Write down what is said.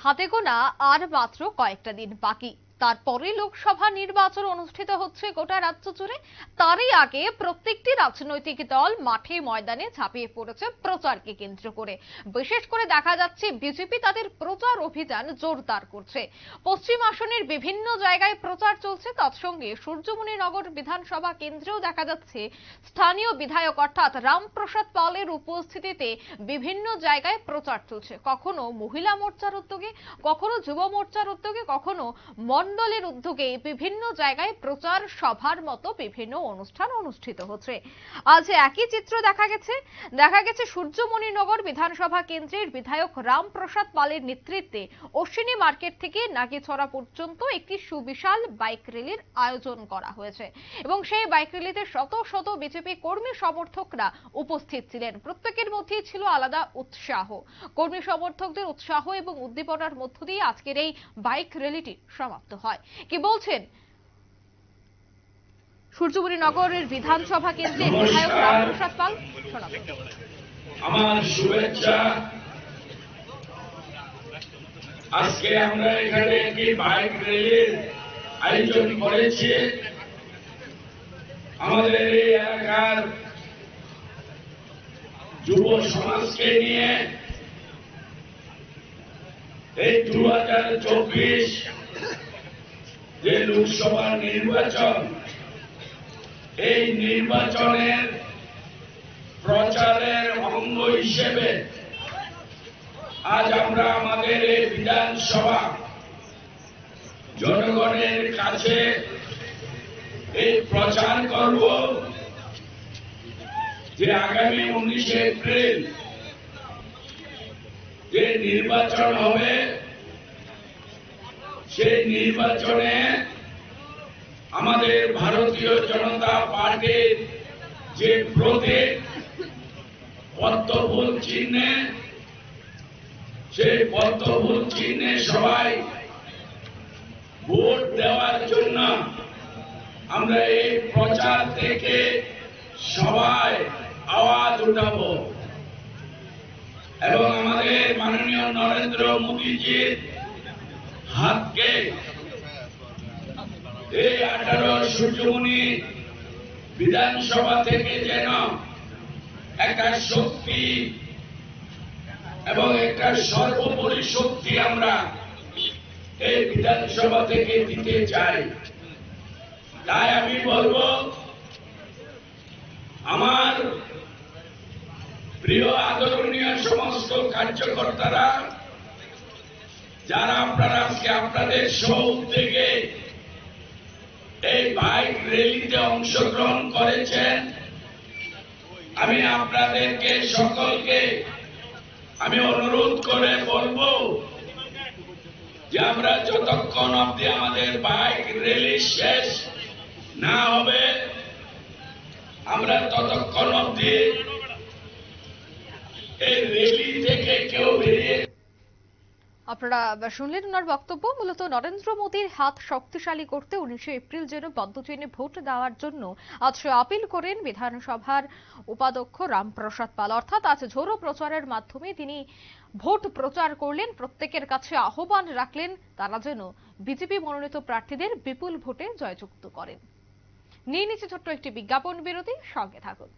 হাতে গোনা আর মাত্র কয়েকটা দিন বাকি। তারপরে লোকসভা নির্বাচন অনুষ্ঠিত হচ্ছে গোটা রাজ্য জুড়ে। তারই আগে প্রত্যেকটি রাজনৈতিক দল মাঠে ময়দানে ঝাঁপিয়ে পড়েছে প্রচারকে কেন্দ্র করে। বিশেষ করে দেখা যাচ্ছে, বিজেপি তাদের প্রচার অভিযান জোরদার করছে। পশ্চিম আসনের বিভিন্ন জায়গায় প্রচার চলছে, তৎসঙ্গে সূর্যমণিনগর বিধানসভা কেন্দ্রেও দেখা যাচ্ছে স্থানীয় বিধায়ক অর্থাৎ রামপ্রসাদ পালের উপস্থিতিতে বিভিন্ন জায়গায় প্রচার চলছে। কখনো মহিলা মোর্চার উদ্যোগে, কখনো যুব মোর্চার উদ্যোগে, কখনো মন্ডলের উদ্যোগে বিভিন্ন জায়গায় প্রচার সভার মতো বিভিন্ন অনুষ্ঠান অনুষ্ঠিত হচ্ছে। আজ একই চিত্র দেখা গেছে। দেখা গেছে সূর্যমণিনগর বিধানসভা কেন্দ্রের বিধায়ক রামপ্রসাদ পালের নেতৃত্বে অশ্বিনী মার্কেট থেকে নাগিছড়া পর্যন্ত একটি সুবিশাল বাইক র্যালির আয়োজন করা হয়েছে এবং সেই বাইক র্যালিতে শত শত বিজেপি কর্মী সমর্থকরা উপস্থিত ছিলেন। প্রত্যেকের মধ্যেই ছিল আলাদা উৎসাহ। কর্মী সমর্থকদের উৎসাহ এবং উদ্দীপনার মধ্য দিয়ে আজকের এই বাইক র্যালিটি সমাপ্ত হয়। কি বলছেন? সূর্যপুরী নগরের বিধানসভা কেন্দ্রের বিধায়ক রামপ্রসাদ পাল আমার শুভেচ্ছা। আজকে আমরা এখানে একটি বাইক র্যালির আয়োজন করেছি। আমাদের এই এলাকার যুব সমাজকে নিয়ে এই দু হাজার চব্বিশ যে লোকসভা নির্বাচন। এই নির্বাচনের প্রচারের অঙ্গ হিসেবে আজ আমরা আমাদের এই বিধানসভা জনগণের কাছে এই প্রচার করব যে আগামী উনিশে এপ্রিল যে নির্বাচন হবে সেই নির্বাচনে আমাদের ভারতীয় জনতা পার্টির যে প্রতীক, পদ্মফুল চিহ্নে, সেই পদ্মফুল চিহ্নে সবাই ভোট দেওয়ার জন্য আমরা এই প্রচার থেকে সবাই আওয়াজ উঠাবো। এবং আমাদের মাননীয় নরেন্দ্র মোদীজির হাতকে এই আঠারো সূর্যমণি বিধানসভা থেকে যেন একটা শক্তি এবং একটা সর্বোপরি শক্তি আমরা এই বিধানসভা থেকে দিতে চাই। তাই আমি বলব, আমার প্রিয় আদরণীয় সমস্ত কার্যকর্তারা যারা আপনারা আজকে আপনাদের সৌদ্যোগে এই বাইক র্যালিতে অংশগ্রহণ করেছেন, আমি আপনাদেরকে সকলকে আমি অনুরোধ করে বলব যে আমরা যতক্ষণ অব্দি আমাদের বাইক র্যালি শেষ না হবে, আমরা ততক্ষণ অব্দি এই র্যালি থেকে আপনারা শুনলেন ওনার বক্তব্য। মূলত নরেন্দ্র মোদীর হাত শক্তিশালী করতে উনিশে এপ্রিল যেন পদ্মচিহ্নে ভোট দেওয়ার জন্য আজ আপিল করেন বিধানসভার উপাধ্যক্ষ রামপ্রসাদ পাল। অর্থাৎ আজ ঝোড়ো প্রচারের মাধ্যমে তিনি ভোট প্রচার করলেন, প্রত্যেকের কাছে আহ্বান রাখলেন, তারা যেন বিজেপি মনোনীত প্রার্থীদের বিপুল ভোটে জয়যুক্ত করেন। নিয়ে নিচ্ছে ছোট্ট একটি বিজ্ঞাপন বিরতি, সঙ্গে থাকুন।